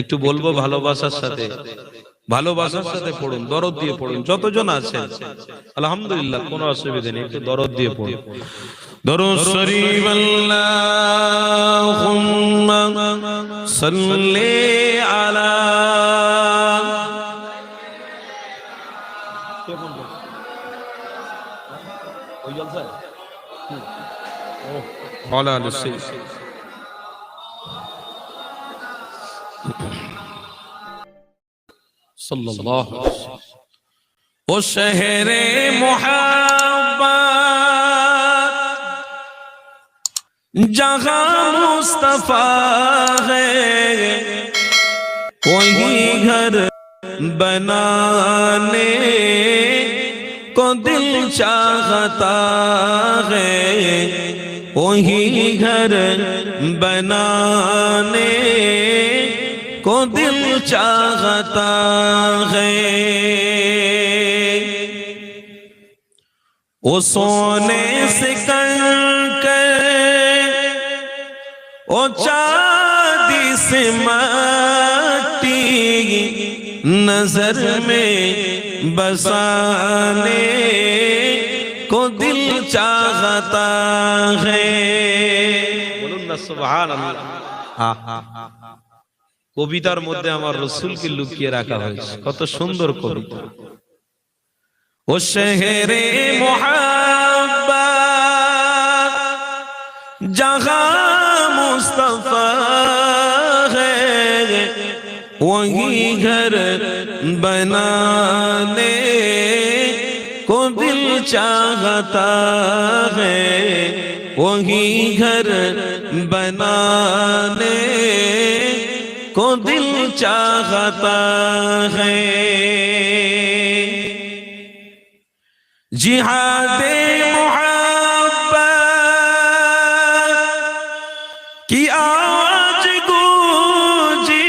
একটু বলব ভালোবাসার সাথে। ভালোবাসার সাথে পড়ুন দরদ দিয়ে পড়ুন যতজন আছেন। আলহামদুলিল্লাহ কোনো অসুবিধা নেই একটু দরদ দিয়ে পড়ুন। দরুদ শরীফ আলা ওই জলসা ও সাল্লাল্লাহু ও শহরে মোহাম্মদ जहां मुस्तफा है वही घर बनाने को दिल चाहता है वही घर बनाने کو دل چاہتا ہے۔ وہ سونے سے کر کر وہ چاندی سے مٹی نظر میں بسانے کو دل چاہتا ہے۔ কবিতার মধ্যে আমার রসুলকে লুকিয়ে রাখা হয়েছে। কত সুন্দর কবিতা ও শেহরে মোহাম্মা জাগা মুস্তফা وہی گھر بنانے کو دل چاہتا ہے کو دل چاہتا ہے جہاد محبت کی آواز گوجی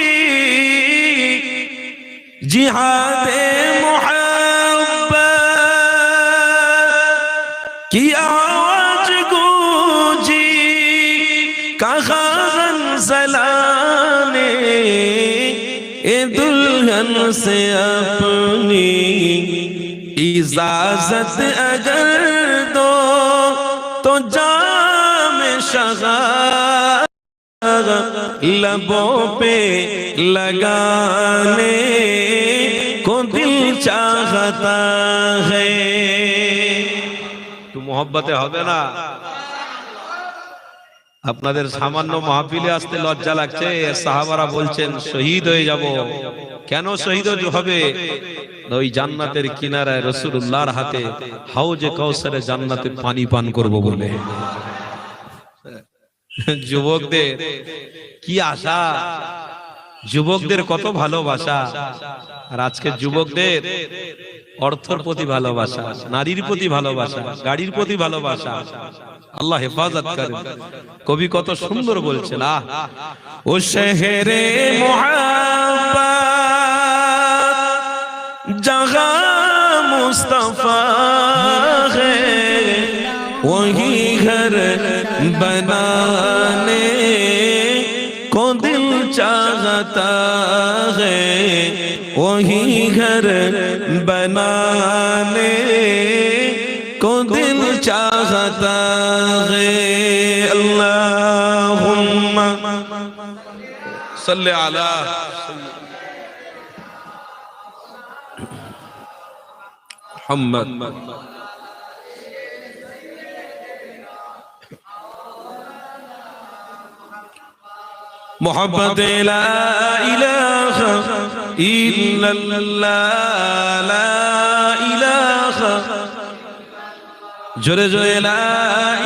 جہاد محبت इजाजत अगर दो तो जाम शगा लबों पे लगाने को दिल चाहता है তো মোহব্বতে হবে না আপনাদের সামান্য মাহফিলে আসতে লজ্জা লাগছে সাহাবারা বলছেন শহীদ হয়ে যাব কেন শহীদ হবে ওই জান্নাতের কিনারায় রসুল্লাহর হাতে হাউজে কৌসারে জান্নাতে পানি পান করব বলে। যুবকদের কি আশা? যুবকদের কত ভালোবাসা। আর আজকে যুবকদের অর্থর প্রতি ভালোবাসা, নারীর প্রতি ভালোবাসা, গাড়ির প্রতি ভালোবাসা। আল্লাহ হেফাজত করেন। কবি কত সুন্দর বলছেন, আহ, ও শহরে মোহাব্বত جہاں مصطفیٰ ہے، وہی گھر بنانے کو دل چاہتا ہے۔ وہی گھر بنانے کو دل چاہتا ہے۔ اللہم صلی علی محمد. محبت لا إله إلا الله لا إله. جرے جرے لا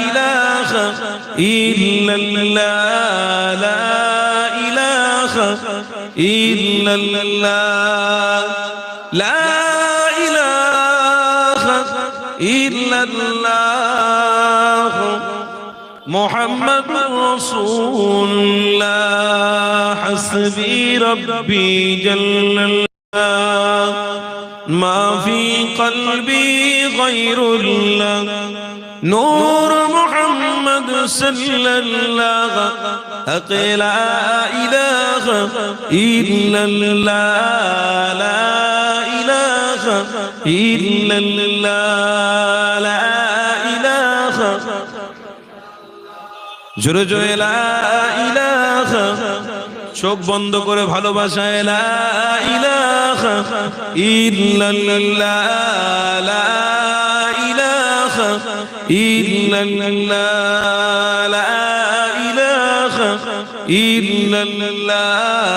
إله إلا الله لا إله إلا الله. لا إلا الله محمد رسول الله. حسبي ربي جل الله. ما في قلبي غير الله. نور محمد صلى الله. أقل لا إله إلا الله. إلا الله لا إله জোরে জোরে লা ইলাহা চোখ বন্ধ করে ভালোবাসা লা ইলাহা ইল্লাল্লাহ লা ইলাহা ইল্লাল্লাহ লা ইলাহা ইল্লাল্লাহ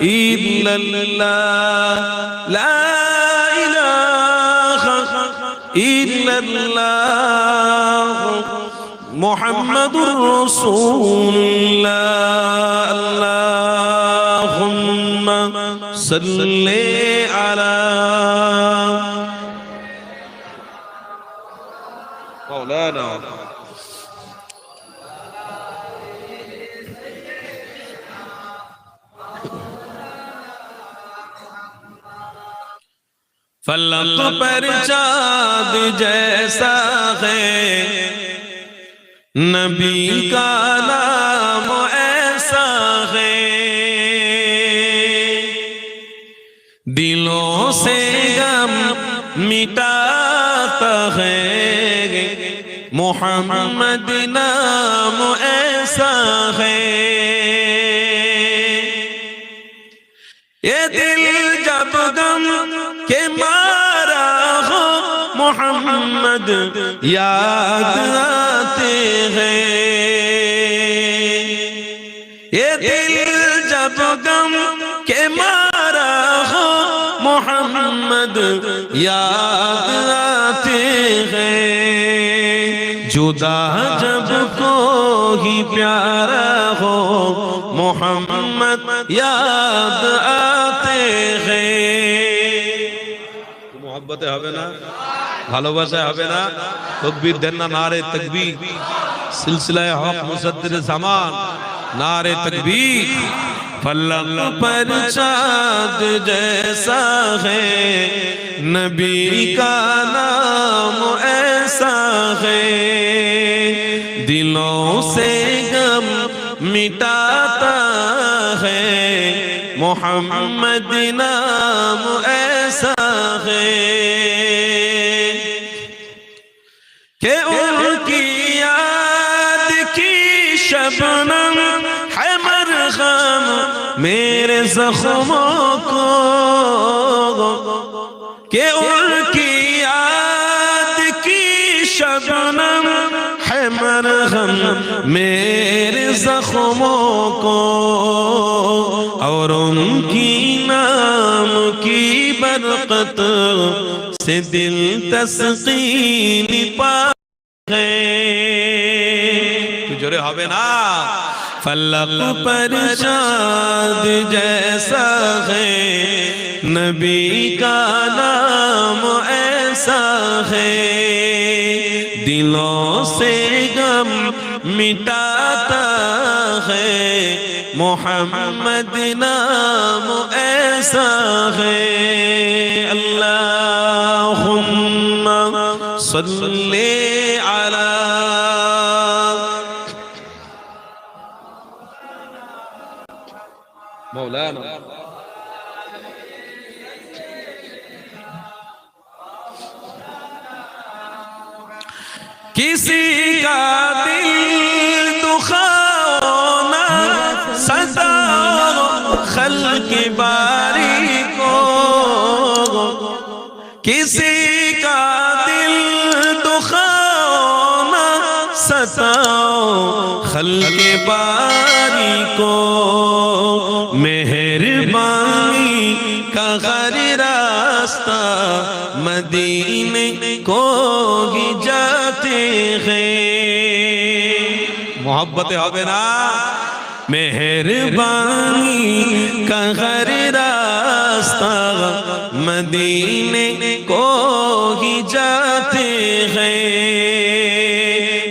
إلا الله. لا إله إلا الله. محمد رسول الله. اللهم صل على مولانا. فلک پر چاند جیسا ہے نبی کا نام ایسا ہے دلوں سے غم مٹاتا ہے محمد نام ایسا ہے یاد آتے ہیں۔ یہ دل جب غم کے مارا ہو محمد یاد آتے ہیں۔ جدا جب کو پیارا ہو محمد یاد آتے ہیں۔ محبت ہے نا؟ ভালোবাসা হবে না তকবীর দেন না নারে তকবীর সিলসিলায় হক মুসাদ্দির জামান নারে তকবীর فلق پر چاند جیسا ہے نبی کا نام ایسا ہے دلوں سے غم مٹاتا ہے محمد نام ایسا ہے شبنم ہے مرغم میرے زخموں کو، کہ ان کی یاد کی شبنم، ہے مرغم میرے زخموں کو، اور ان کی نام کی برقت سے دل تسکین پا گئے হবে না फलक पर चाँद जैसा है नबी का नाम ऐसा है दिलों से गम मिटाता है मोहम्मद नाम ऐसा है अल्लाहुम्मा सल्ली अला مولانا. کسی کا دل دخانا سدا خلق باری کو کسی کا دل دخانا سدا خلق باری کو جاتا مدینے کو ہی جاتے ہیں۔ محبت ہوگی نا۔ مہربانی کا غر راستہ مدینے کو ہی جاتے ہیں۔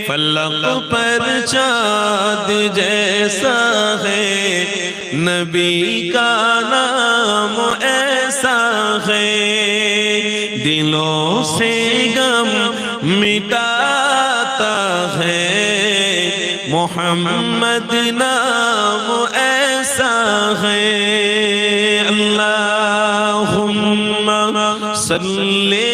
فلق پر چاند جیسا ہے۔ نبی کا محمد نام ایسا ہے۔ اللہم صلی